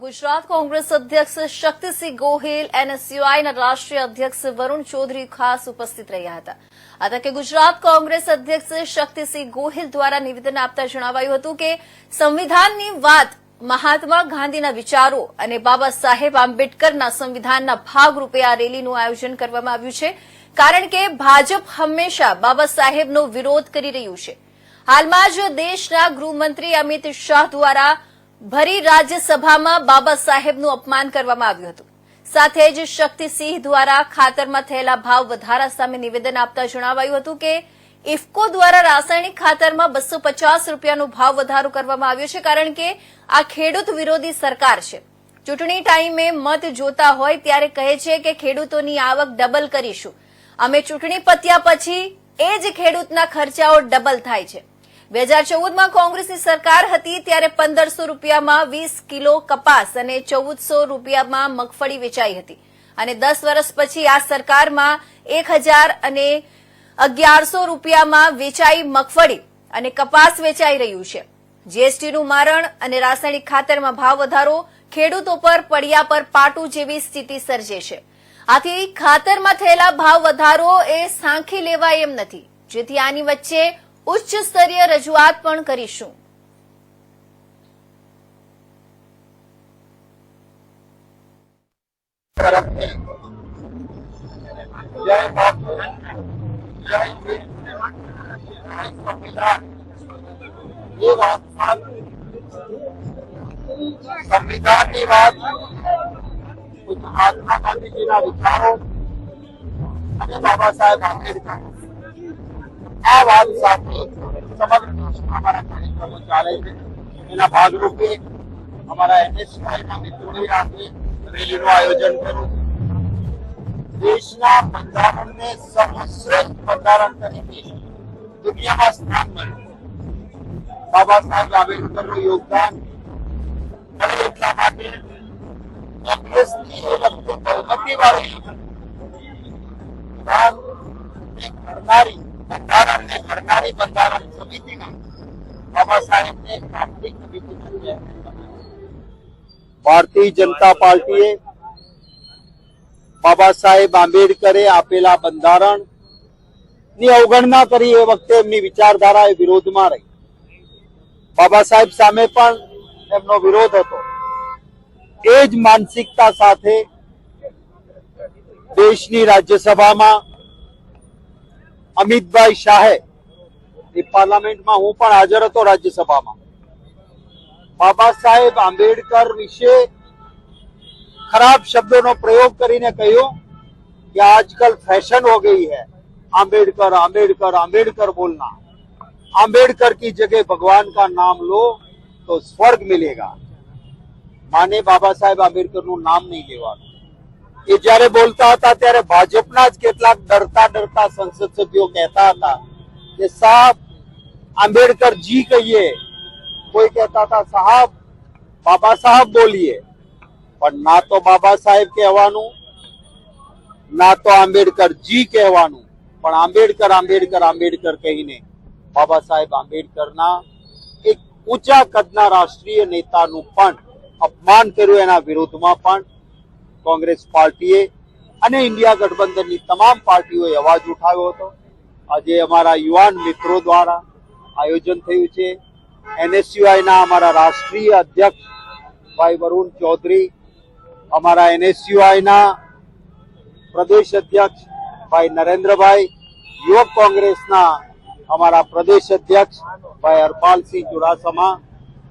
ગુજરાત કોંગ્રેસ અધ્યક્ષ શક્તિસિંહ ગોહિલ એનએસયુઆઈના રાષ્ટ્રીય અધ્યક્ષ વરુણ ચૌધરી ખાસ ઉપસ્થિત રહ્યા હતા. આ તકે ગુજરાત કોંગ્રેસ અધ્યક્ષ શક્તિસિંહ ગોહિલ દ્વારા નિવેદન આપતા જણાવાયું હતું કે, સંવિધાનની વાત મહાત્મા ગાંધીના વિચારો અને બાબા સાહેબ આંબેડકરના સંવિધાનના ભાગરૂપે આ રેલીનું આયોજન કરવામાં આવ્યું છે, કારણ કે ભાજપ હંમેશા બાબા સાહેબનો વિરોધ કરી રહ્યું છે. હાલમાં જ દેશના ગૃહમંત્રી અમિત શાહ દ્વારા ભરી રાજ્યસભામાં બાબા સાહેબનું અપમાન કરવામાં આવ્યું હતું. સાથે જ શક્તિસિંહ દ્વારા ખાતરમાં થયેલા ભાવ વધારા સામે નિવેદન આપતા જણાવાયું હતું કે, ઇફકો દ્વારા રાસાયણિક ખાતરમાં બસો પચાસ રૂપિયાનો ભાવ વધારો કરવામાં આવ્યો છે કારણ કે આ ખેડૂત વિરોધી સરકાર છે. ચૂંટણી ટાઈમે મત જોતા હોય ત્યારે કહે છે કે ખેડૂતોની આવક ડબલ કરીશું. અમે ચૂંટણી પત્યા પછી એ જ ખેડૂતના ખર્ચાઓ ડબલ થાય છે. બે હજાર ચૌદમાં કોંગ્રેસની સરકાર હતી ત્યારે પંદરસો રૂપિયામાં વીસ કિલો કપાસ અને ચૌદસો રૂપિયામાં મગફળી વેચાઈ હતી. અને દસ વર્ષ પછી આ સરકારમાં એક હજાર અને અગિયારસો રૂપિયામાં વેચાઈ મગફળી અને કપાસ વેચાઈ રહ્યું છે. જીએસટીનું મારણ અને રાસાયણિક ખાતરમાં ભાવ વધારો ખેડૂતો પર, પડ્યા પર, પાટું જેવી સ્થિતિ સર્જે છે. આથી ખાતરમાં થયેલા ભાવ વધારો એ સાંખી લેવાય એમ નથી. જેથી આની વચ્ચે ઉચ્ચ સ્તરીય રજૂઆત પણ કરીશું. સંવિધાનની વાત મહાત્મા ગાંધીજીના વિચારો અને બાબા સાહેબ આંબેડકર આ વાત સાથે સમગ્ર દેશમાં અમારા કાર્યક્રમો ચાલે છે એના ભાગરૂપે અમારા એનએસયુઆઈના મિત્રોએ આજે રેલીનું આયોજન કર્યું છે દેશના બંધારણને સર્વશ્રેષ્ઠ બંધારણ તરીકે દુનિયામાં સ્થાન મળ્યું બાબા સાહેબ આંબેડકરનું યોગદાન અને એટલા માટે કોંગ્રેસની એ વખતે બહુમતીવાળી વિધાન ને ઘડનારી બંધારણને સરકારી બંધારણ સમિતિ ભારતીય જનતા પાર્ટીએ બાબા સાહેબ આંબેડકરે આપેલા બંધારણની અવગણના કરી એ વખતે એમની વિચારધારા એ વિરોધમાં રહી. બાબા સાહેબ સામે પણ એમનો વિરોધ હતો. એ જ માનસિકતા સાથે દેશની રાજ્યસભામાં અમિતભાઈ શાહે એ પાર્લામેન્ટમાં હું પણ હાજર હતો રાજ્યસભામાં બાબા સાહેબ આંબેડકર વિશે खराब शब्दों નો प्रयोग કરીને કહ્યું कि आजकल फैशन हो गई है आंबेडकर आंबेडकर आंबेडकर बोलना आंबेडकर की जगह भगवान का नाम लो तो स्वर्ग मिलेगा માને બાબા સાહેબ આંબેડકર નું નામ નહીં લેવાનું એ જ્યારે બોલતા હતા ત્યારે ભાજપના જ કેટલાક ડરતા ડરતા સંસદ સભ્યો કહેતા હતા કે સાહેબ, આંબેડકરજી કહીએ. કોઈ કહેતા હતા, સાહેબ, બાબા સાહેબ બોલીએ. પણ ના તો બાબા સાહેબ કહેવાનું, ના તો આંબેડકર જી કહેવાનું. પણ આંબેડકર આંબેડકર આંબેડકર કહીને બાબા સાહેબ આંબેડકરના એક ઊંચા કદના રાષ્ટ્રીય નેતાનું પણ અપમાન કર્યું એના વિરોધમાં પણ કોંગ્રેસ પાર્ટીએ અને ઇન્ડિયા ગઠબંધનની તમામ પાર્ટીઓએ અવાજ ઉઠાવ્યો હતો. આજે અમારા યુવાન મિત્રો દ્વારા આયોજન થયું છે. એનએસયુઆઈના અમારા રાષ્ટ્રીય અધ્યક્ષ ભાઈ વરુણ ચૌધરી, અમારા એનએસયુઆઈના પ્રદેશ અધ્યક્ષ ભાઈ નરેન્દ્રભાઈ, યુવક કોંગ્રેસના અમારા પ્રદેશ અધ્યક્ષ ભાઈ હરપાલસિંહ ચુડાસમા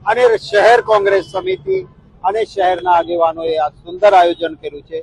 અને શહેર કોંગ્રેસ સમિતિ અને શહેરના આગેવાનોએ આ સુંદર આયોજન કર્યું છે.